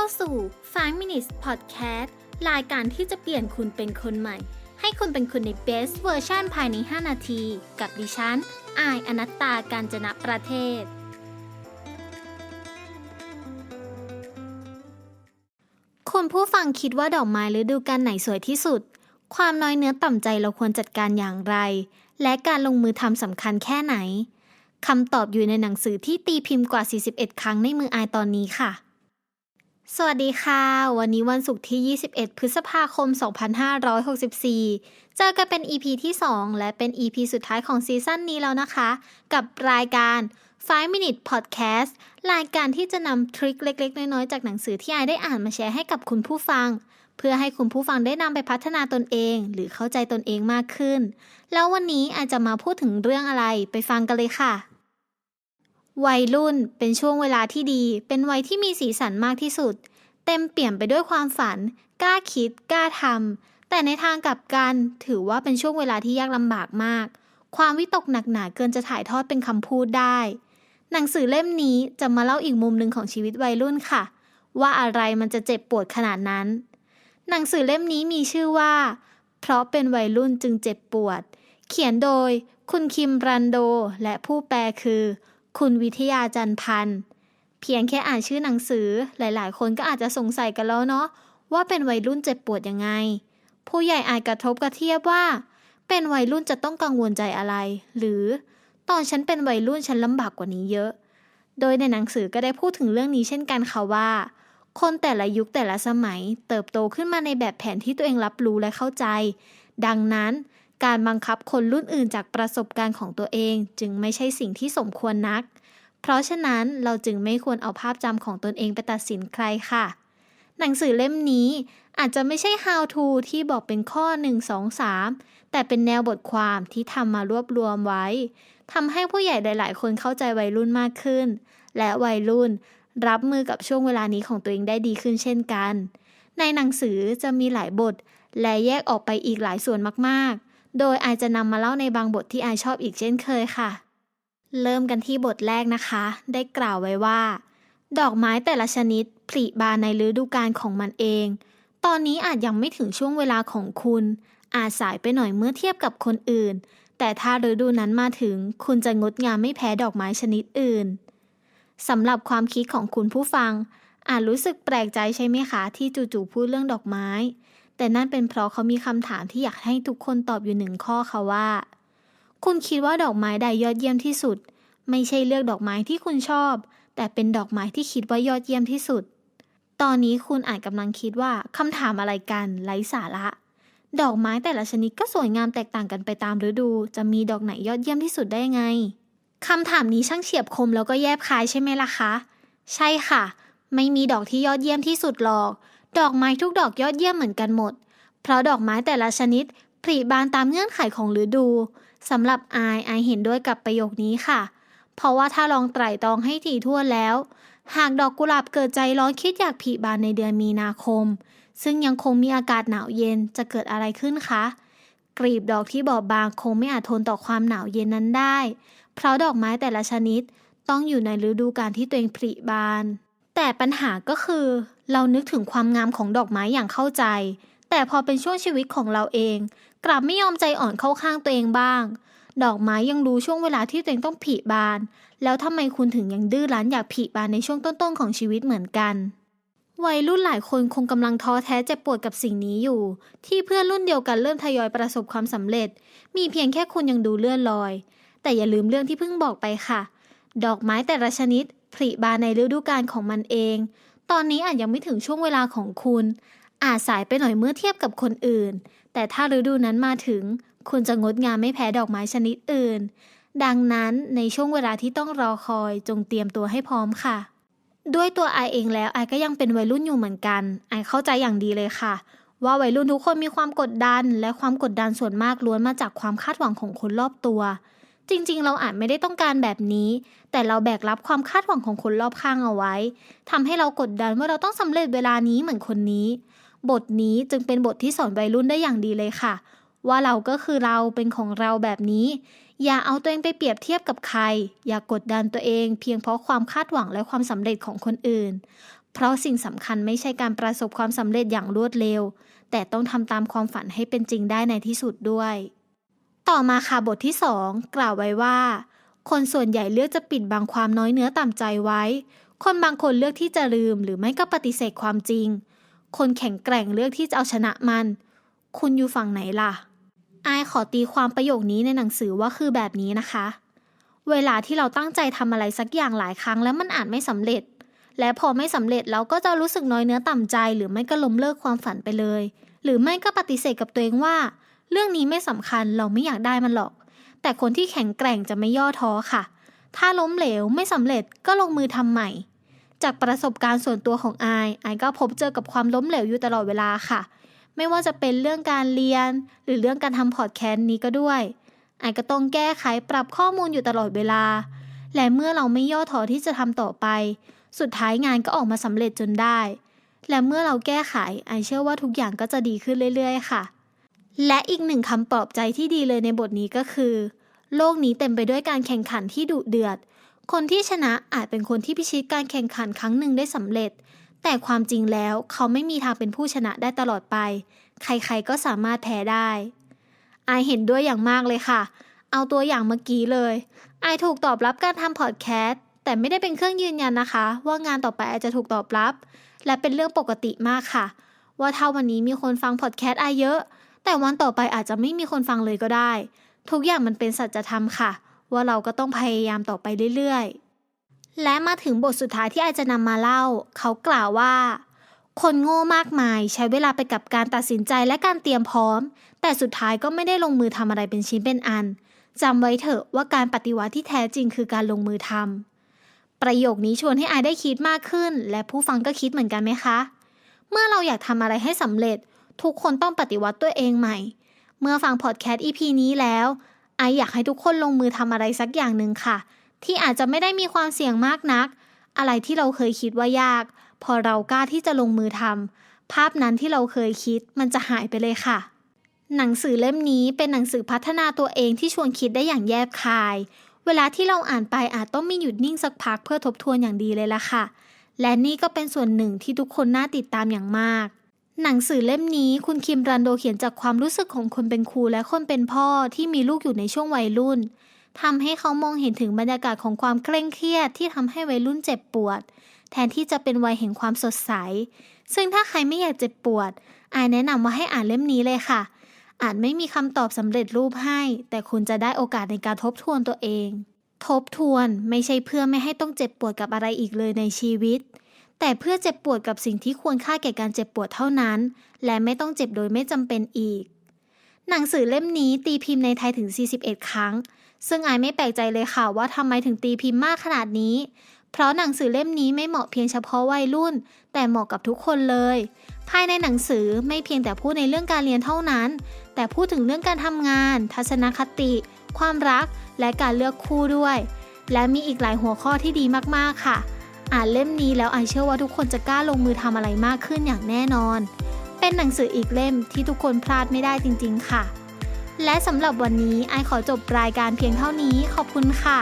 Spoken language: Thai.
เข้าสู่ 5 minutes podcast รายการที่จะเปลี่ยนคุณเป็นคนใหม่ ให้คุณเป็นคุณใน best version ภายใน 5 นาที กับดิฉัน อายอนัตตาการจนะประเทศ คุณผู้ฟังคิดว่าดอกไม้ฤดูกาลไหนสวยที่สุด ความน้อยเนื้อต่ำใจเราควรจัดการอย่างไร และการลงมือทำสำคัญแค่ไหนคำตอบอยู่ในหนังสือที่ตีพิมพ์กว่า 41 ครั้งในมืออายตอนนี้ค่ะ สวัสดีค่ะ วันนี้วันศุกร์ที่ 21 พฤษภาคม 2564 เจอกันเป็น EP ที่ 2 และเป็น EP สุดท้ายของซีซั่นนี้แล้วนะคะ กับรายการ 5 Minute Podcast รายการที่จะนำทริคเล็ก ๆ น้อย ๆ จากหนังสือที่ไอได้อ่านมาแชร์ให้กับคุณผู้ฟัง เพื่อให้คุณผู้ฟังได้นำไปพัฒนาตนเอง หรือเข้าใจตนเองมากขึ้น แล้ววันนี้อาจจะมาพูดถึงเรื่องอะไรไปฟังกันเลยค่ะ วัยรุ่นเป็นช่วงเวลาที่ดี เป็นวัยที่มีสีสันมากที่สุด เต็มเปี่ยมไปด้วยความฝัน กล้าคิด กล้าทำ แต่ในทางกลับกัน ถือว่าเป็นช่วงเวลาที่ยากลำบากมาก ความวิตกหนักหนาเกินจะถ่ายทอดเป็นคำพูดได้ หนังสือเล่มนี้จะมาเล่าอีกมุมหนึ่งของชีวิตวัยรุ่นค่ะ ว่าอะไรมันจะเจ็บปวดขนาดนั้น หนังสือเล่มนี้มีชื่อว่า เพราะเป็นวัยรุ่นจึงเจ็บปวด เขียนโดย คุณคิมรันโด และผู้แปลคือ คุณวิทยาจันพันธ์ เพียงแค่อ่านชื่อหนังสือหลายๆ คนก็อาจจะสงสัยกันแล้วเนาะว่าเป็นวัยรุ่นเจ็บปวดยังไง ผู้ใหญ่อาจกระทบกระเทียบว่า เป็นวัยรุ่นจะต้องกังวลใจอะไร หรือตอนฉันเป็นวัยรุ่นฉันลำบากกว่านี้เยอะ โดยในหนังสือก็ได้พูดถึงเรื่องนี้เช่นกันค่ะว่า คนแต่ละยุคแต่ละสมัย เติบโตขึ้นมาในแบบแผนที่ตัวเองรับรู้และเข้าใจ ดังนั้น การบังคับคนรุ่นอื่นจากประสบการณ์ของตัวเอง จึงไม่ใช่สิ่งที่สมควรนัก เพราะฉะนั้นเราจึงไม่ควรเอาภาพจำของตนเองไปตัดสินใครค่ะ หนังสือเล่มนี้อาจจะไม่ใช่ how to ที่บอกเป็นข้อ 1 2 3 แต่เป็นแนวบทความที่ทำมารวบรวมไว้ทำให้ผู้ใหญ่หลาย ๆ คนเข้าใจวัยรุ่นมากขึ้น และวัยรุ่นรับมือกับช่วงเวลานี้ของตัวเองได้ดีขึ้นเช่นกัน ในหนังสือจะมีหลายบท และแยกออกไปอีกหลายส่วนมาก ๆ โดยอายจะนำมาเล่าในบางบทที่อายชอบอีกเช่นเคยค่ะ เริ่มกันที่บทแรกนะคะ ได้กล่าวไว้ว่า ดอกไม้แต่ละชนิดผลิบานในฤดูกาลของมันเอง ตอนนี้อาจยังไม่ถึงช่วงเวลาของคุณ อาจสายไปหน่อยเมื่อเทียบกับคนอื่น แต่ถ้าฤดูนั้นมาถึง คุณจะงดงามไม่แพ้ดอกไม้ชนิดอื่นสำหรับความคิดของคุณผู้ฟังอาจรู้สึกแปลกใจใช่ไหมคะ ที่จู่ๆพูดเรื่องดอกไม้ แต่นั่นเป็นเพราะเขามีคำถามที่อยากให้ทุกคนตอบอยู่หนึ่งข้อค่ะว่า คุณคิดว่าดอกไม้ใดยอดเยี่ยมที่สุด ไม่ใช่เลือกดอกไม้ที่คุณชอบ แต่เป็นดอกไม้ที่คิดว่ายอดเยี่ยมที่สุด ตอนนี้คุณอาจกำลังคิดว่าคำถามอะไรกันไร้สาระ ดอกไม้แต่ละชนิดก็สวยงามแตกต่างกันไปตามฤดู จะมีดอกไหนยอดเยี่ยมที่สุดได้ไงคำถามนี้ช่างเฉียบคมแล้วก็แยบคายใช่ไหมล่ะคะ ใช่ค่ะ ไม่มีดอกที่ยอดเยี่ยมที่สุดหรอก ดอกไม้ทุกดอกยอดเยี่ยมเหมือนกันหมด เพราะดอกไม้แต่ละชนิดผลิบานตามเงื่อนไขของฤดูสำหรับอายอายเห็นด้วยกับประโยคนี้ค่ะ เพราะว่าถ้าลองไตร่ตรองให้ถี่ถ้วนแล้ว หากดอกกุหลาบเกิดใจร้อนคิดอยากผลิบานในเดือนมีนาคม ซึ่งยังคงมีอากาศหนาวเย็นจะเกิดอะไรขึ้นคะกลีบดอกที่บอบบางคงไม่อาจทนต่อความหนาวเย็นนั้นได้ เพราะดอกไม้แต่ละชนิดต้องอยู่ในฤดูกาลที่ตัวเองผลิบาน แต่ปัญหาก็คือ เรานึกถึงความงามของดอกไม้อย่างเข้าใจ แต่พอเป็นช่วงชีวิตของเราเอง กลับไม่ยอมใจอ่อนเข้าข้างตัวเองบ้าง ดอกไม้ยังรู้ช่วงเวลาที่ตัวเองต้องผลิบาน แล้วทำไมคุณถึงยังดื้อรั้นอยากผลิบานในช่วงต้นๆของชีวิตเหมือนกันวัยรุ่นหลายคนคงกำลังท้อแท้เจ็บปวดกับสิ่งนี้อยู่ ที่เพื่อนรุ่นเดียวกันเริ่มทยอยประสบความสำเร็จ มีเพียงแค่คุณยังดูเลื่อนลอย แต่อย่าลืมเรื่องที่เพิ่งบอกไปค่ะ ดอกไม้แต่ละชนิดผลิบานในฤดูกาลของมันเอง ตอนนี้อาจยังไม่ถึงช่วงเวลาของคุณ อาจสายไปหน่อยเมื่อเทียบกับคนอื่น แต่ถ้าฤดูนั้นมาถึง คุณจะงดงามไม่แพ้ดอกไม้ชนิดอื่น ดังนั้นในช่วงเวลาที่ต้องรอคอยจงเตรียมตัวให้พร้อมค่ะ ด้วยตัวไอเองแล้วไอก็ยังเป็นวัยรุ่นอยู่เหมือนกันไอเข้าใจอย่างดีเลยค่ะ ว่าวัยรุ่นทุกคนมีความกดดัน และความกดดันส่วนมากล้วนมาจากความคาดหวังของคนรอบตัว จริงๆ เราอาจไม่ได้ต้องการแบบนี้ แต่เราแบกรับความคาดหวังของคนรอบข้างเอาไว้ทำให้เรากดดันว่าเราต้องสำเร็จเวลานี้เหมือนคนนี้ บทนี้จึงเป็นบทที่สอนวัยรุ่นได้อย่างดีเลยค่ะ ว่าเราก็คือเราเป็นของเราแบบนี้ อย่าเอาตัวเองไปเปรียบเทียบกับใคร อย่ากกดดันตัวเอง เพียงเพราะความคาดหวังและความสำเร็จของคนอื่น เพเพราะสิ่งสำคัญไม่ใช่การประสบความสำเร็จอย่างรวดเร็ว แต่ต้องทำตามความฝันให้เป็นจริงได้ในที่สุดด้วย ต่อมาค่ะบทที่ 2 กล่าวไว้ว่า คนส่วนใหญ่เลือกจะปิดบังความน้อยเนื้อต่ำใจไว้ คนบางคนเลือกที่จะลืมหรือไม่ก็ปฏิเสธความจริง คนแข็งแกร่งเลือกที่จะเอาชนะมัน คุณอยู่ฝั่งไหนล่ะอายขอตีความประโยคนี้ในหนังสือว่าคือแบบนี้นะคะ เวลาที่เราตั้งใจทำอะไรสักอย่างหลายครั้งแล้วมันอาจไม่สำเร็จ และพอไม่สำเร็จเราก็จะรู้สึกน้อยเนื้อต่ำใจ หรือไม่ก็ล้มเลิกความฝันไปเลย หรือไม่ก็ปฏิเสธกับตัวเองว่า เรื่องนี้ไม่สำคัญเราไม่อยากได้มันหรอก แต่คนที่แข็งแกร่งจะไม่ย่อท้อค่ะ ถ้าล้มเหลวไม่สำเร็จก็ลงมือทำใหม่ จากประสบการณ์ส่วนตัวของไอายอก็พบเจอกับความล้มเหลวอยู่ตลอดเวลาค่ะ ไม่ว่าจะเป็นเรื่องการเรียน หรือเรื่องการทำพอดแคสต์นี้ก็ด้วยไอก็ต้องแก้ไขปรับข้อมูลอยู่ตลอดเวลา และเมื่อเราไม่ย่อท้อที่จะทำต่อไป สุดท้ายงานก็ออกมาสำเร็จจนได้ และเมื่อเราแก้ไขไอเชื่อว่าทุกอย่างก็จะดีขึ้นเรื่อย ๆ ค่ะ และอีกหนึ่งคำปลอบใจที่ดีเลยในบทนี้ก็คือ โลกนี้เต็มไปด้วยการแข่งขันที่ดุเดือด คนที่ชนะอาจเป็นคนที่พิชิตการแข่งขันครั้งหนึ่งได้สำเร็จ แต่ความจริงแล้วเขาไม่มีทางเป็นผู้ชนะได้ตลอดไป ใครๆก็สามารถแพ้ได้ไอายเห็นด้วยอย่างมากเลยค่ะ เอาตัวอย่างเมื่อกี้เลยไอายถูกตอบรับการทำพอดแคสต์แต่ไม่ได้เป็นเครื่องยืนยันนะคะ ว่างานต่อไปอายจะถูกตอบรับ และเป็นเรื่องปกติมากค่ะ ว่าถ้าวันนี้มีคนฟังพอดแคสต์ไอายเยอะ แต่วันต่อไปอาจจะไม่มีคนฟังเลยก็ได้ ทุกอย่างมันเป็นสัจธรรมค่ะ ว่าเราก็ต้องพยายามต่อไปเรื่อยๆ และมาถึงบทสุดท้ายที่ไอายจะนำมาเล่า เขากล่าวว่า คนโง่มากมาย ใช้เวลาไปกับการตัดสินใจและการเตรียมพร้อม แต่สุดท้ายก็ไม่ได้ลงมือทำอะไรเป็นชิ้นเป็นอันจำไว้เถอะว่าการปฏิวัติที่แท้จริงคือการลงมือทำประโยคนี้ชวนให้อายได้คิดมากขึ้น และผู้ฟังก็คิดเหมือนกันไหมคะ เมื่อเราอยากทำอะไรให้สำเร็จ ทุกคนต้องปฏิวัติตัวเองใหม่ เมื่อฟังพอดแคสต์ EP นี้แล้ว ไออยากให้ทุกคนลงมือทำอะไรสักอย่างหนึ่งค่ะ ที่อาจจะไม่ได้มีความเสี่ยงมากนัก อะไรที่เราเคยคิดว่ายาก พอเรากล้าที่จะลงมือทำภาพนั้นที่เราเคยคิดมันจะหายไปเลยค่ะ หนังสือเล่มนี้เป็นหนังสือพัฒนาตัวเองที่ชวนคิดได้อย่างแยบคาย เวลาที่เราอ่านไปอาจต้องมีหยุดนิ่งสักพักเพื่อทบทวนอย่างดีเลยล่ะค่ะ และนี่ก็เป็นส่วนหนึ่งที่ทุกคนน่าติดตามอย่างมาก หนังสือเล่มนี้คุณคิมรันโดเขียนจากความรู้สึกของคนเป็นครูและคนเป็นพ่อที่มีลูกอยู่ในช่วงวัยรุ่นทำให้เขามองเห็นถึงบรรยากาศของความเคร่งเครียดที่ทำให้วัยรุ่นเจ็บปวด แทนที่จะเป็นวัยแห่งความสดใส ซึ่งถ้าใครไม่อยากเจ็บปวดอายแนะนำว่าให้อ่านเล่มนี้เลยค่ะ อาจไม่มีคำตอบสำเร็จรูปให้ แต่คุณจะได้โอกาสในการทบทวนตัวเอง ทบทวนไม่ใช่เพื่อไม่ให้ต้องเจ็บปวดกับอะไรอีกเลยในชีวิต แต่เพื่อเจ็บปวดกับสิ่งที่ควรค่าแก่การเจ็บปวดเท่านั้น และไม่ต้องเจ็บโดยไม่จำเป็นอีก หนังสือเล่มนี้ตีพิมพ์ในไทยถึง 41 ครั้ง ซึ่งอายไม่แปลกใจเลยค่ะว่าทำไมถึงตีพิมพ์มากขนาดนี้ เพราะหนังสือเล่มนี้ไม่เหมาะเพียงเฉพาะวัยรุ่น แต่เหมาะกับทุกคนเลย ภายในหนังสือไม่เพียงแต่พูดในเรื่องการเรียนเท่านั้น แต่พูดถึงเรื่องการทำงาน ทัศนคติ ความรัก และการเลือกคู่ด้วย และมีอีกหลายหัวข้อที่ดีมากๆค่ะ อ่านเล่มนี้แล้วไอเชื่อว่าทุกคนจะกล้าลงมือทำอะไรมากขึ้นอย่างแน่นอน เป็นหนังสืออีกเล่มที่ทุกคนพลาดไม่ได้จริง ๆ ค่ะ และสำหรับวันนี้ไอขอจบรายการเพียงเท่านี้ขอบคุณค่ะ